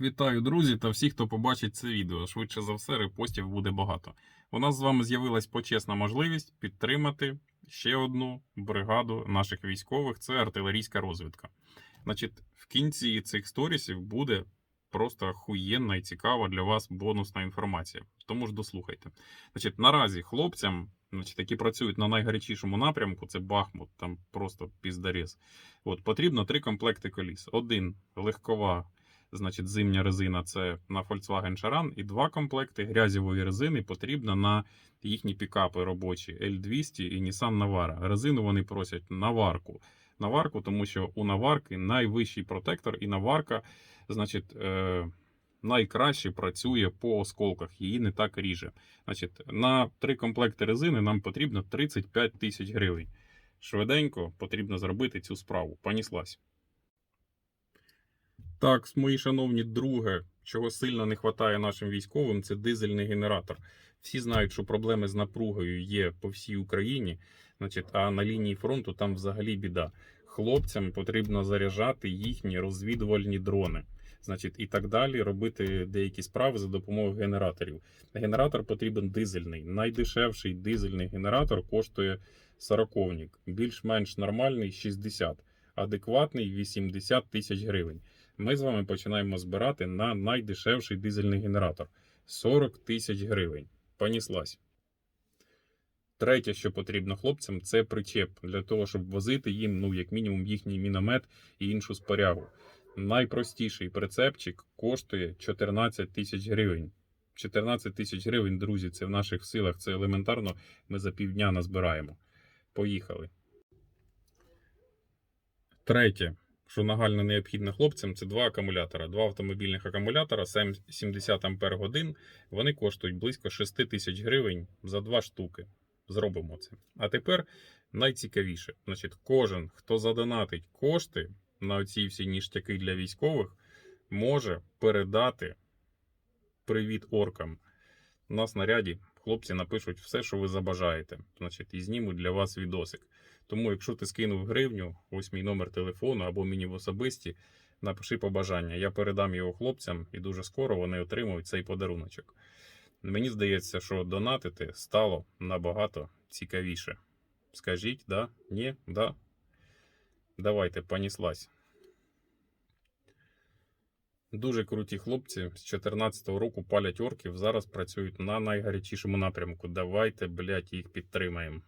Вітаю, друзі, та всі, хто побачить це відео. Швидше за все, репостів буде багато. У нас з вами з'явилась почесна можливість підтримати ще одну бригаду наших військових це артилерійська розвідка. Значить, в кінці цих сторісів буде просто охуєнна і цікава для вас бонусна інформація. Тому ж дослухайте. Значить, наразі хлопцям, значить, які працюють на найгарячішому напрямку, це Бахмут, там просто піздарез. От потрібно три комплекти коліс: один легкова значить, зимня резина це на Volkswagen Charan, і два комплекти грязєвої резини потрібно на їхні пікапи робочі L200 і Nissan Navara. Резину вони просять наварку. Наварку, тому що у наварки найвищий протектор, і наварка, значить, е, найкраще працює по осколках, її не так ріже. Значить, на три комплекти резини нам потрібно 35 тисяч гривень. Швиденько потрібно зробити цю справу. Поніслась. Так, мої шановні друге, чого сильно не вистачає нашим військовим, це дизельний генератор. Всі знають, що проблеми з напругою є по всій Україні, значить, а на лінії фронту там взагалі біда. Хлопцям потрібно заряджати їхні розвідувальні дрони. Значить, і так далі робити деякі справи за допомогою генераторів. Генератор потрібен дизельний. Найдешевший дизельний генератор коштує сороковник, більш-менш нормальний 60, адекватний 80 тисяч гривень ми з вами починаємо збирати на найдешевший дизельний генератор 40 тисяч гривень. Поніслась. Третє, що потрібно хлопцям, це причеп для того, щоб возити їм, ну, як мінімум, їхній міномет і іншу спорягу. Найпростіший прицепчик коштує 14 тисяч гривень. 14 тисяч гривень, друзі, це в наших силах, це елементарно. Ми за півдня назбираємо. Поїхали. Третє що нагально необхідно хлопцям, це два акумулятора. Два автомобільних акумулятора 70 Ампер годин. Вони коштують близько 6 тисяч гривень за два штуки. Зробимо це. А тепер найцікавіше. Значить, кожен, хто задонатить кошти на ці всі ніштяки для військових, може передати привіт оркам. На снаряді хлопці напишуть все, що ви забажаєте. Значить, і знімуть для вас відосик. Тому, якщо ти скинув гривню, ось мій номер телефону або мені в особисті, напиши побажання. Я передам його хлопцям, і дуже скоро вони отримують цей подаруночок. Мені здається, що донатити стало набагато цікавіше. Скажіть, да? Ні? Да? Давайте, поніслась. Дуже круті хлопці з 2014 року палять орків. Зараз працюють на найгарячішому напрямку. Давайте, блядь, їх підтримаємо.